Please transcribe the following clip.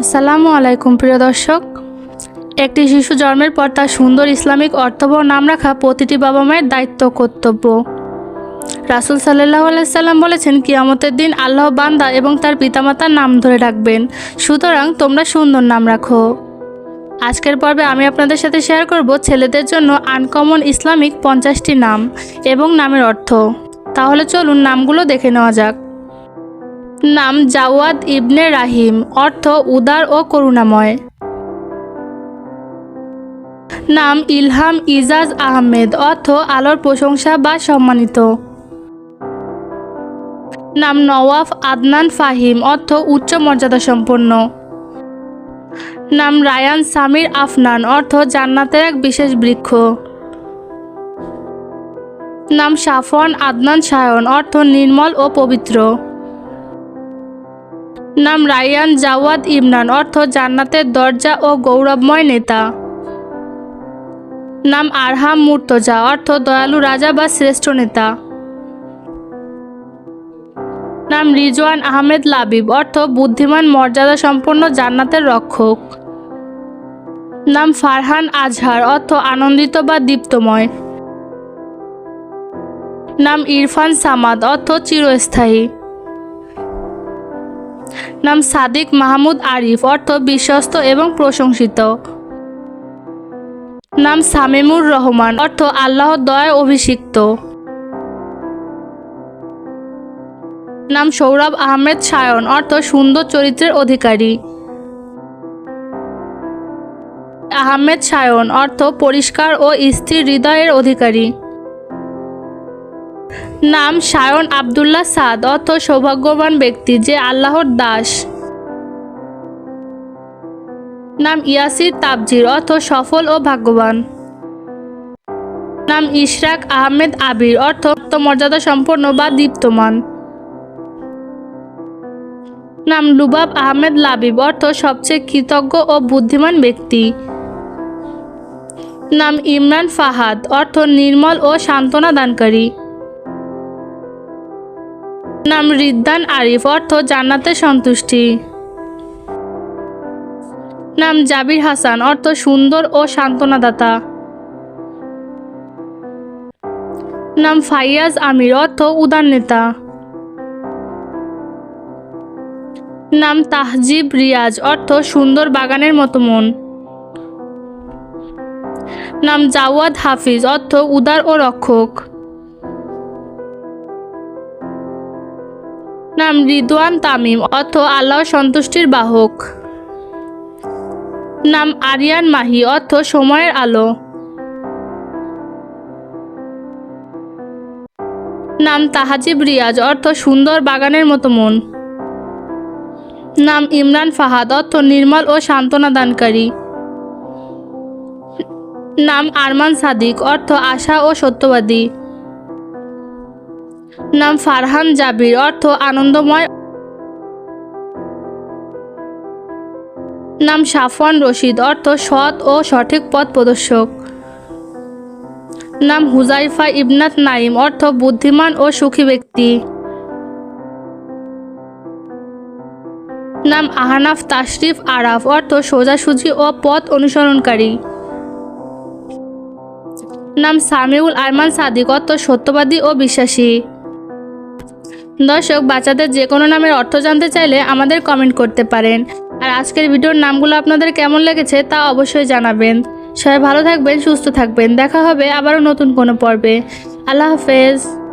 আসসালামু আলাইকুম, প্রিয় দর্শক। একটি শিশু জন্মের পর তার সুন্দর ইসলামিক অর্থবহ নাম রাখা প্রতিটি বাবা মায়ের দায়িত্ব কর্তব্য। রাসুল সাল্লাহ আলাইসাল্লাম বলেছেন, কিয়ামতের দিন আল্লাহ বান্দা এবং তার পিতামাতার নাম ধরে রাখবেন সুতরাং তোমরা সুন্দর নাম রাখো। আজকের পর্বে আমি আপনাদের সাথে শেয়ার করব ছেলেদের জন্য আনকমন ইসলামিক পঞ্চাশটি নাম এবং নামের অর্থ। তাহলে চলুন নামগুলো দেখে নেওয়া যাক। নাম জাওয়াদ ইবনে রাহিম, অর্থ উদার ও করুণাময়। নাম ইলহাম ইজাজ আহমেদ, অর্থ আলোর প্রশংসা বা সম্মানিত। নাম নওয়াফ আদনান ফাহিম, অর্থ উচ্চ মর্যাদা সম্পন্ন। নাম রায়ান সামির আফনান, অর্থ জান্নাতের এক বিশেষ বৃক্ষ। নাম সাফওয়ান আদনান সায়ন, অর্থ নির্মল ও পবিত্র। নাম রায়ান জাওয়াদ ইমরান, অর্থ জান্নাতের দরজা ও গৌরবময় নেতা। নাম আরহাম মুর্তজা, অর্থ দয়ালু রাজা বা শ্রেষ্ঠ নেতা। নাম রিজওয়ান আহমেদ লাবিব, অর্থ বুদ্ধিমান, মর্যাদা সম্পন্ন জান্নাতের রক্ষক। নাম ফারহান আজহার, অর্থ আনন্দিত বা দীপ্তময়। নাম ইরফান সামাদ, অর্থ চিরস্থায়ী। নাম সাদিক মাহমুদ আরিফ, অর্থ বিশ্বস্ত এবং প্রশংসিত। নাম সামিমুর রহমান, অর্থ আল্লাহর দয়ায় অভিষিক্ত। নাম সৌরভ আহমেদ সায়ন, অর্থ সুন্দর চরিত্রের অধিকারী। আহমেদ সায়ন, অর্থ পরিষ্কার ও স্থির হৃদয়ের অধিকারী। নাম সায়ন আবদুল্লাহ সাদ। অর্থ সৌভাগ্যবান ব্যক্তি যে আল্লাহর দাস। নাম ইয়াসির তাবজির। অর্থ সফল ও ভাগ্যবান। নাম ইশরাক আহমেদ আবির। অর্থ মর্যাদা সম্পন্ন বা দীপ্তমান। নাম লুবাব আহমেদ লাবিব। অর্থ সবচেয়ে কৃতজ্ঞ ও বুদ্ধিমান ব্যক্তি। নাম ইমরান ফাহাদ। অর্থ নির্মল ও সান্ত্বনা দানকারী। নাম রিদ্দান আরিফ, অর্থ জান্নাতের সন্তুষ্টি। নাম জাবির হাসান, অর্থ সুন্দর ও সান্ত্বনাদাতা। নাম ফাইয়াজ আমির, অর্থ উদার নেতা। নাম তাহজিব রিয়াজ, অর্থ সুন্দর বাগানের মতো মন। নাম জাওয়াদ হাফিজ, অর্থ উদার ও রক্ষক। নাম রিদওয়ান তামিম, অর্থ আল্লাহ সন্তুষ্টির বাহক। নাম আরিয়ান মাহি, অর্থ সময়ের আলো। নাম তাহাজিব রিয়াজ, অর্থ সুন্দর বাগানের মতো মন। নাম ইমরান ফাহাদ, অর্থ নির্মল ও সান্ত্বনা দানকারী। নাম আরমান সাদিক, অর্থ আশা ও সত্যবাদী। নাম ফারহান জাবির, অর্থ আনন্দময়। নাম সাফওয়ান রশিদ, অর্থ সৎ ও সঠিক পথ প্রদর্শক। নাম হুজাইফা ইবনাত নাইম অর্থ বুদ্ধিমান ও সুখী ব্যক্তি। নাম আহনাফ তাশরিফ আরাফ, অর্থ সোজাসুজি ও পথ অনুসরণকারী। নাম সামিউল আরমান সাদিক, অর্থ সত্যবাদী ও বিশ্বাসী। দর্শক, বাচ্চাদের যে কোনো নামের অর্থ জানতে চাইলে আমাদের কমেন্ট করতে পারেন। আর আজকের ভিডিওর নামগুলো আপনাদের কেমন লেগেছে তা অবশ্যই জানাবেন। সবাই ভালো থাকবেন, সুস্থ থাকবেন। দেখা হবে আবারও নতুন কোনো পর্বে। আল্লাহ হাফেজ।